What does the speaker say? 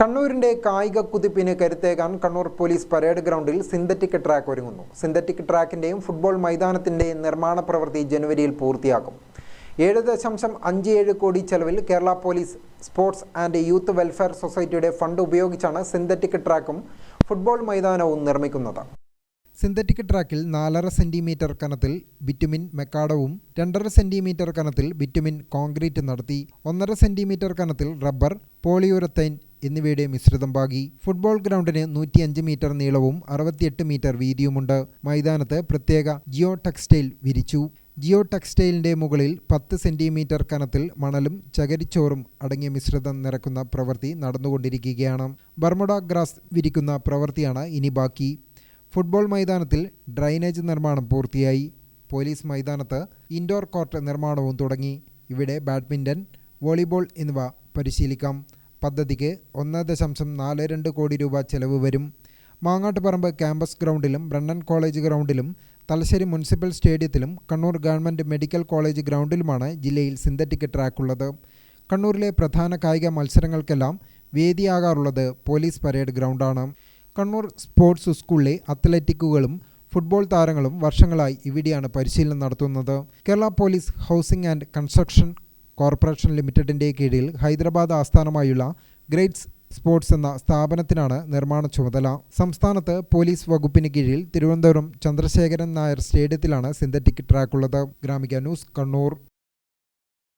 കണ്ണൂരിന്റെ കായിക കുതിപ്പിന് കരുത്തേകാൻ കണ്ണൂർ പോലീസ് പരേഡ് ഗ്രൗണ്ടിൽ സിന്തറ്റിക് ട്രാക്ക് ഒരുങ്ങുന്നു. സിന്തറ്റിക് ട്രാക്കിന്റെയും ഫുട്ബോൾ മൈതാനത്തിന്റെയും നിർമ്മാണ പ്രവൃത്തി ജനുവരിയിൽ പൂർത്തിയാക്കും ഏഴ് ദശാംശം അഞ്ച് ഏഴ് കോടി ചെലവിൽ Kerala police sports and youth welfare സൊസൈറ്റിയുടെ ഫണ്ട് ഉപയോഗിച്ചാണ് സിന്തറ്റിക് ട്രാക്കും ഫുട്ബോൾ മൈതാനവും നിർമ്മിക്കുന്നത്. സിന്തറ്റിക് ട്രാക്കിൽ നാലര സെന്റിമീറ്റർ കനത്തിൽ ബിറ്റുമിൻ മെക്കാഡവും രണ്ടര സെന്റിമീറ്റർ കനത്തിൽ ബിറ്റുമിൻ കോൺക്രീറ്റ് നടത്തി ഒന്നര സെന്റിമീറ്റർ കനത്തിൽ റബ്ബർ പോളിയൂരത്തൈൻ എന്നിവയുടെ മിശ്രിതം പാകി ഫുട്ബോൾ ഗ്രൗണ്ടിന് നൂറ്റിയഞ്ച് മീറ്റർ നീളവും അറുപത്തിയെട്ട് മീറ്റർ വീതിയുമുണ്ട്. മൈതാനത്ത് പ്രത്യേക ജിയോ ടെക്സ്റ്റൈൽ വിരിച്ചു. ജിയോ ടെക്സ്റ്റൈലിന്റെ മുകളിൽ പത്ത് സെന്റിമീറ്റർ കനത്തിൽ മണലും ചകരിച്ചോറും അടങ്ങിയ മിശ്രിതം നിറക്കുന്ന പ്രവൃത്തി നടന്നുകൊണ്ടിരിക്കുകയാണ്. ബർമുഡ ഗ്രാസ് വിരിക്കുന്ന പ്രവൃത്തിയാണ് ഇനി ബാക്കി. ഫുട്ബോൾ മൈതാനത്തിൽ ഡ്രൈനേജ് നിർമ്മാണം പൂർത്തിയായി. പോലീസ് മൈതാനത്ത് ഇൻഡോർ കോർട്ട് നിർമ്മാണവും തുടങ്ങി. ഇവിടെ ബാഡ്മിന്റൺ വോളിബോൾ എന്നിവ പരിശീലിക്കാം. പദ്ധതിക്ക് ഒന്ന് ദശാംശം നാല് രണ്ട് കോടി രൂപ ചെലവ് വരും. മാങ്ങാട്ടുപറമ്പ് ക്യാമ്പസ് ഗ്രൗണ്ടിലും ബ്രണ്ണൻ കോളേജ് ഗ്രൗണ്ടിലും തലശ്ശേരി മുനിസിപ്പൽ സ്റ്റേഡിയത്തിലും കണ്ണൂർ ഗവൺമെന്റ് മെഡിക്കൽ കോളേജ് ഗ്രൗണ്ടിലുമാണ് ജില്ലയിൽ സിന്തറ്റിക് ട്രാക്കുള്ളത് കണ്ണൂരിലെ പ്രധാന കായിക മത്സരങ്ങൾക്കെല്ലാം വേദിയാകാറുള്ളത് പോലീസ് പരേഡ് ഗ്രൗണ്ടാണ്. കണ്ണൂർ സ്പോർട്സ് സ്കൂളിലെ അത്ലറ്റിക്കുകളും ഫുട്ബോൾ താരങ്ങളും വർഷങ്ങളായി ഇവിടെയാണ് പരിശീലനം നടത്തുന്നത്. Kerala police housing and construction corporation ലിമിറ്റഡിന്റെ കീഴിൽ ഹൈദരാബാദ് ആസ്ഥാനമായുള്ള ഗ്രേറ്റ്സ് സ്പോർട്സ് എന്ന സ്ഥാപനത്തിനാണ് നിർമ്മാണ ചുമതല. സംസ്ഥാനത്ത് പോലീസ് വകുപ്പിന് കീഴിൽ തിരുവനന്തപുരം ചന്ദ്രശേഖരൻ നായർ സ്റ്റേഡിയത്തിലാണ് സിന്തറ്റിക് ട്രാക്കുള്ളത്. ഗ്രാമിക ന്യൂസ് കണ്ണൂർ.